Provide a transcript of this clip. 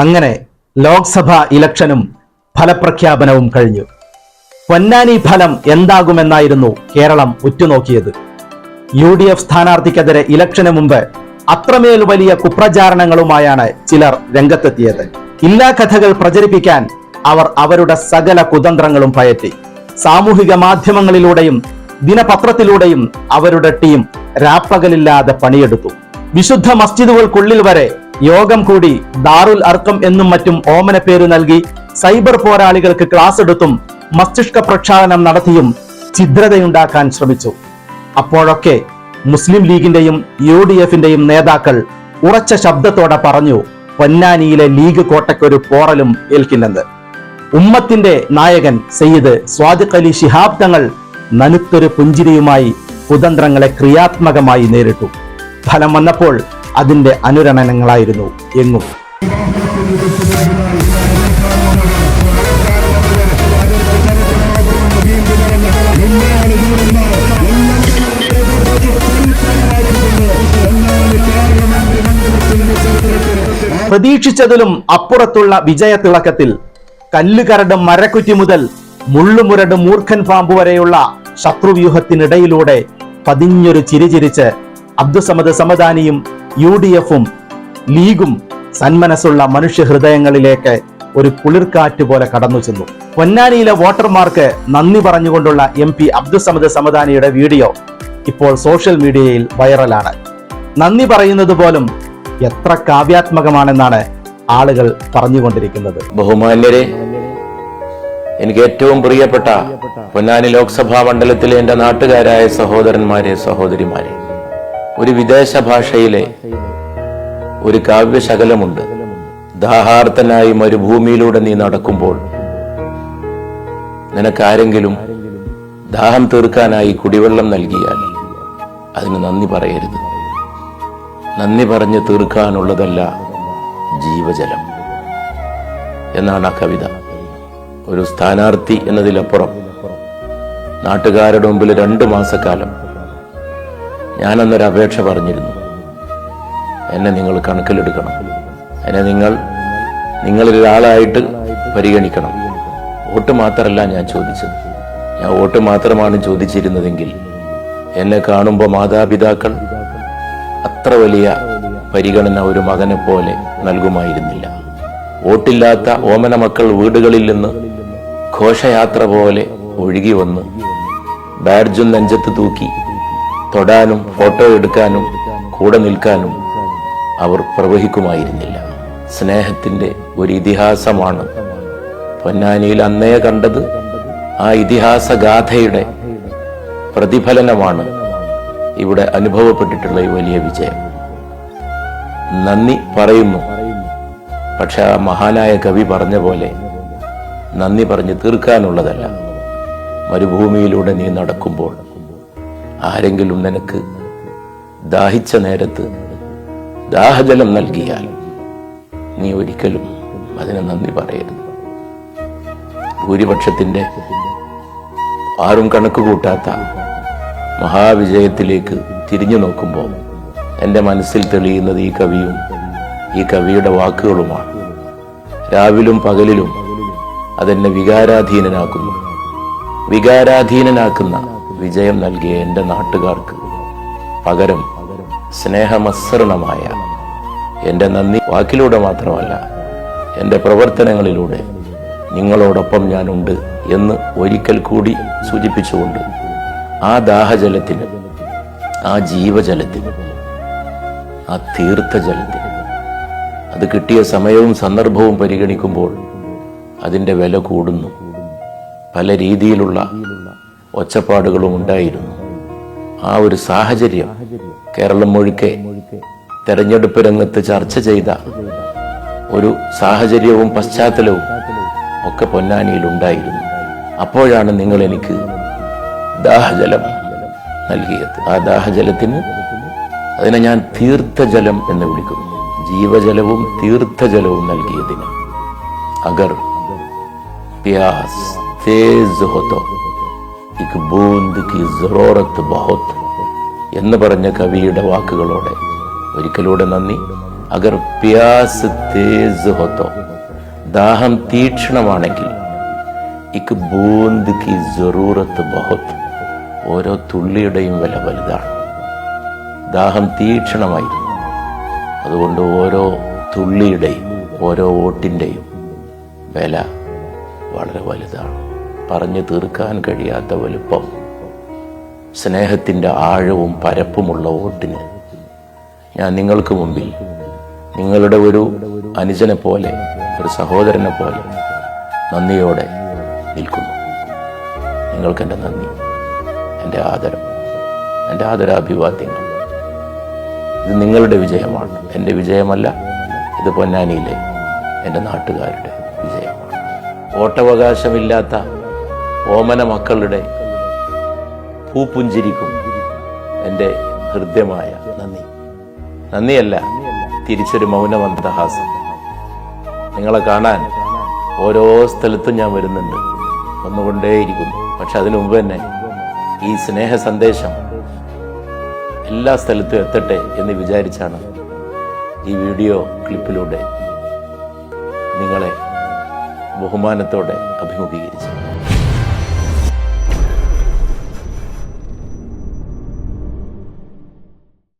അങ്ങനെ ലോക്സഭാ ഇലക്ഷനും ഫലപ്രഖ്യാപനവും കഴിഞ്ഞു. പൊന്നാനി ഫലം എന്താകുമെന്നായിരുന്നു കേരളം ഉറ്റുനോക്കിയത്. യു ഡി എഫ് സ്ഥാനാർത്ഥിക്കെതിരെ ഇലക്ഷന് മുമ്പ് അത്രമേൽ വലിയ കുപ്രചാരണങ്ങളുമായാണ് ചിലർ രംഗത്തെത്തിയത്. ഇല്ലാ കഥകൾ പ്രചരിപ്പിക്കാൻ അവർ അവരുടെ സകല കുതന്ത്രങ്ങളും പയറ്റി. സാമൂഹിക മാധ്യമങ്ങളിലൂടെയും ദിനപത്രത്തിലൂടെയും അവരുടെ ടീം രാപ്പകലില്ലാതെ പണിയെടുത്തു. വിശുദ്ധ മസ്ജിദുകൾക്കുള്ളിൽ വരെ യോഗം കൂടി ദാറുൽ അർക്കം എന്നും മറ്റും ഓമന പേര് നൽകി സൈബർ പോരാളികൾക്ക് ക്ലാസ് എടുത്തും മസ്തിഷ്ക പ്രക്ഷാളനം നടത്തിയും ഛിദ്രതയുണ്ടാക്കാൻ ശ്രമിച്ചു. അപ്പോഴൊക്കെ മുസ്ലിം ലീഗിന്റെയും യു ഡി എഫിന്റെയും നേതാക്കൾ ഉറച്ച ശബ്ദത്തോടെ പറഞ്ഞു പൊന്നാനിയിലെ ലീഗ് കോട്ടയ്ക്കൊരു പോറലും ഏൽക്കില്ലെന്ന്. ഉമ്മത്തിന്റെ നായകൻ സയ്യിദ് സ്വാദിഖ് അലി ശിഹാബ് തങ്ങൾ നനുത്തൊരു പുഞ്ചിരിയുമായി കുതന്ത്രങ്ങളെ ക്രിയാത്മകമായി നേരിട്ടു. ഫലം വന്നപ്പോൾ അതിന്റെ അനുരണനങ്ങളായിരുന്നു എങ്ങും. പ്രതീക്ഷിച്ചതിലും അപ്പുറത്തുള്ള വിജയത്തിളക്കത്തിൽ കല്ലുകരട് മരക്കുറ്റി മുതൽ മുള്ളുമുരട് മൂർഖൻ പാമ്പ് വരെയുള്ള ശത്രുവ്യൂഹത്തിനിടയിലൂടെ പതിഞ്ഞൊരു ചിരിചിരിച്ച് അബ്ദുസമദ് സമദാനിയും യു ഡി എഫും ലീഗും സന്മനസ്സുള്ള മനുഷ്യ ഹൃദയങ്ങളിലേക്ക് ഒരു കുളിർക്കാറ്റ് പോലെ കടന്നു ചെന്നു. പൊന്നാനിയിലെ വോട്ടർമാർക്ക് നന്ദി പറഞ്ഞുകൊണ്ടുള്ള എം പി അബ്ദുസമദ് സമദാനിയുടെ വീഡിയോ ഇപ്പോൾ സോഷ്യൽ മീഡിയയിൽ വൈറലാണ്. നന്ദി പറയുന്നത് പോലും എത്ര കാവ്യാത്മകമാണെന്നാണ് ആളുകൾ പറഞ്ഞുകൊണ്ടിരിക്കുന്നത്. ബഹുമാന്യരെ എനിക്ക് ഏറ്റവും പ്രിയപ്പെട്ട പൊന്നാനി ലോക്സഭാ മണ്ഡലത്തിലെ എന്റെ നാട്ടുകാരായ സഹോദരന്മാരെ സഹോദരിമാരെ ഒരു വിദേശ ഭാഷയിലെ ഒരു കാവ്യശകലമുണ്ട്. ദാഹാർത്തനായി മരുഭൂമിയിലൂടെ നീ നടക്കുമ്പോൾ നിനക്കാരെങ്കിലും ദാഹം തീർക്കാനായി കുടിവെള്ളം നൽകിയാൽ അതിന് നന്ദി പറയരുത്. നന്ദി പറഞ്ഞ് തീർക്കാനുള്ളതല്ല ജീവജലം എന്നാണ് ആ കവിത. ഒരു സ്ഥാനാർത്ഥി എന്നതിലപ്പുറം നാട്ടുകാരുടെ മുമ്പിൽ രണ്ട് മാസക്കാലം ഞാനന്നൊരു അപേക്ഷ പറഞ്ഞിരുന്നു. എന്നെ നിങ്ങൾ കണക്കിലെടുക്കണം. എന്നെ നിങ്ങൾ നിങ്ങളൊരാളായിട്ട് പരിഗണിക്കണം. വോട്ട് മാത്രമല്ല ഞാൻ ചോദിച്ചത്. ഞാൻ വോട്ട് മാത്രമാണ് ചോദിച്ചിരുന്നതെങ്കിൽ എന്നെ കാണുമ്പോൾ മാതാപിതാക്കൾ അത്ര വലിയ പരിഗണന ഒരു മകനെ പോലെ നൽകുമായിരുന്നില്ല. വോട്ടില്ലാത്ത ഓമന മക്കൾ വീടുകളിൽ നിന്ന് ഘോഷയാത്ര പോലെ ഒഴുകി വന്ന് ബാഡ്ജും നെഞ്ചത്ത് തൂക്കി തൊടാനും ഫോട്ടോ എടുക്കാനും കൂടെ നിൽക്കാനും അവർ പ്രവഹിക്കുമായിരുന്നില്ല. സ്നേഹത്തിന്റെ ഒരു ഇതിഹാസമാണ്. പൊന്നാനിയിൽ അന്നേ കണ്ടത് ആ ഇതിഹാസ ഗാഥയുടെ പ്രതിഫലനമാണ്. ഇവിടെ അനുഭവപ്പെട്ടിട്ടുള്ള ഈ വലിയ വിജയം. നന്ദി പറയുന്നു. പക്ഷെ ആ മഹാനായ കവി പറഞ്ഞ പോലെ നന്ദി പറഞ്ഞ് തീർക്കാനുള്ളതല്ല. മരുഭൂമിയിലൂടെ നീ നടക്കുമ്പോൾ ആരെങ്കിലും നിനക്ക് ദാഹിച്ച നേരത്ത് ദാഹജലം നൽകിയാൽ നീ ഒരിക്കലും അതിന് നന്ദി പറയരുത്. ഭൂരിപക്ഷത്തിന്റെ ആരും കണക്ക് കൂട്ടാത്ത മഹാവിജയത്തിലേക്ക് തിരിഞ്ഞു നോക്കുമ്പോൾ എന്റെ മനസ്സിൽ തെളിയുന്നത് ഈ കവിയും ഈ കവിയുടെ വാക്കുകളുമാണ്. രാവിലും പകലിലും അതെന്നെ വികാരാധീനനാക്കുന്നു. വികാരാധീനനാക്കുന്ന വിജയം നൽകിയ എന്റെ നാട്ടുകാർക്ക് പകരം സ്നേഹമസൃണമായ എന്റെ നന്ദി വാക്കിലൂടെ മാത്രമല്ല എന്റെ പ്രവർത്തനങ്ങളിലൂടെ നിങ്ങളോടൊപ്പം ഞാനുണ്ട് എന്ന് ഒരിക്കൽ കൂടി സൂചിപ്പിച്ചുകൊണ്ട് ആ ദാഹജലത്തിന് ആ ജീവജലത്തിന് ആ തീർത്ഥജലത്തിന് അത് കിട്ടിയ സമയവും സന്ദർഭവും പരിഗണിക്കുമ്പോൾ അതിന്റെ വില കൂടുന്നു. പല രീതിയിലുള്ള ഒച്ചപ്പാടുകളും ഉണ്ടായിരുന്നു. ആ ഒരു സാഹചര്യം കേരളം മുഴുക്കെ തെരഞ്ഞെടുപ്പ് രംഗത്ത് ചർച്ച ചെയ്ത ഒരു സാഹചര്യവും പശ്ചാത്തലവും ഒക്കെ പൊന്നാനിയിൽ ഉണ്ടായിരുന്നു. അപ്പോഴാണ് നിങ്ങൾ എനിക്ക് ദാഹജലം നൽകിയത്. ആ ദാഹജലത്തിന് അതിനെ ഞാൻ തീർത്ഥജലം എന്ന് വിളിക്കുന്നു. ജീവജലവും തീർത്ഥജലവും നൽകിയതിന് അഗർ പ്യാസ് തേസ് ബൂന്ദ് കി എന്ന് പറഞ്ഞ കവിയുടെ വാക്കുകളോടെ ഒരിക്കലൂടെ നന്ദി. അഗർ പ്യാസ് തേസ് ഹോത്തോ. ദാഹം തീക്ഷണമാണെങ്കിൽ ഇക്ക് ബൂന്ത് കി ജറൂറത്ത് ബഹുത്ത് ഓരോ തുള്ളിയുടെയും വില വലുതാണ്. ദാഹം തീക്ഷണമായിരുന്നു അതുകൊണ്ട് ഓരോ തുള്ളിയുടെയും ഓരോ ഓട്ടിന്റെയും വില വളരെ വലുതാണ്. പറഞ്ഞു തീർക്കാൻ കഴിയാത്ത വലുപ്പം സ്നേഹത്തിന്റെ ആഴവും പരപ്പുമുള്ള വോട്ടിന് ഞാൻ നിങ്ങൾക്ക് മുമ്പിൽ നിങ്ങളുടെ ഒരു അനുജനെ പോലെ ഒരു സഹോദരനെ പോലെ നന്ദിയോടെ നിൽക്കുന്നു. നിങ്ങൾക്ക് എന്റെ നന്ദി എന്റെ ആദരം എന്റെ ആദരാഭിവാദ്യങ്ങൾ. ഇത് നിങ്ങളുടെ വിജയമാണ്. എന്റെ വിജയമല്ല ഇത് പൊന്നാനിയിലെ എന്റെ നാട്ടുകാരുടെ വിജയമാണ്. വോട്ടവകാശമില്ലാത്ത ഓമന മക്കളുടെ പൂപ്പുഞ്ചിരിക്കും എന്റെ ഹൃദ്യമായ നന്ദി. നന്ദിയല്ല. തിരിച്ചൊരു മൗനമന്ദഹാസം നിങ്ങളെ കാണാൻ ഓരോ സ്ഥലത്തും ഞാൻ വരുന്നുണ്ട്. വന്നുകൊണ്ടേയിരിക്കുന്നു. പക്ഷെ അതിനു മുമ്പ് തന്നെ ഈ സ്നേഹ സന്ദേശം എല്ലാ സ്ഥലത്തും എത്തട്ടെ എന്ന് വിചാരിച്ചാണ് ഈ വീഡിയോ ക്ലിപ്പിലൂടെ നിങ്ങളെ ബഹുമാനത്തോടെ അഭിമുഖീകരിച്ചത്.